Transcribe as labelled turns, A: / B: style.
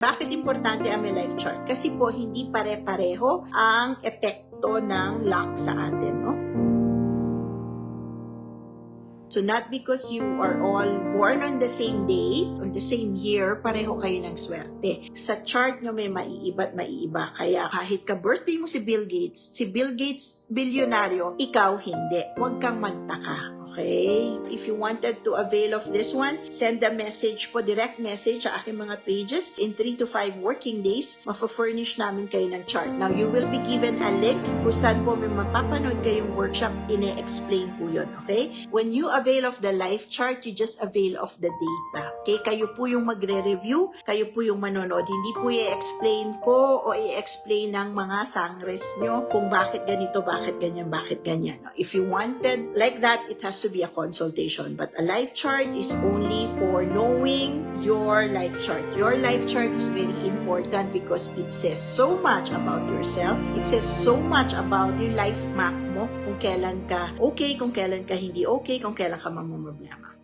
A: Bakit importante ang may life chart? Kasi po hindi pare-pareho ang epekto ng luck sa atin, no? So not because you are all born on the same day, on the same year, pareho kayo ng swerte. Sa chart nyo may maiiba at maiiba. Kaya kahit ka-birthday mo si Bill Gates, si Bill Gates bilyonaryo, ikaw hindi. Huwag kang magtaka. Okay? If you wanted to avail of this one, send a message po, direct message sa aking mga pages. In 3 to 5 working days, mafo-furnish namin kayo ng chart. Now, you will be given a link kung saan po may mapapanood kayong workshop, ine-explain po yun. Okay? When you avail of the life chart, you just avail of the data. Okay? Kayo po yung magre-review, kayo po yung manonood. Hindi po i-explain ko o i-explain ng mga sangres nyo kung bakit ganito, bakit ganyan, bakit ganyan. If you wanted like that, it has to be a consultation. But a life chart is only for knowing your life chart. Your life chart is very important because it says so much about yourself. It says so much about yung life map mo, kung kailan ka okay, kung kailan ka hindi okay, kung kailan ka mamumroblema.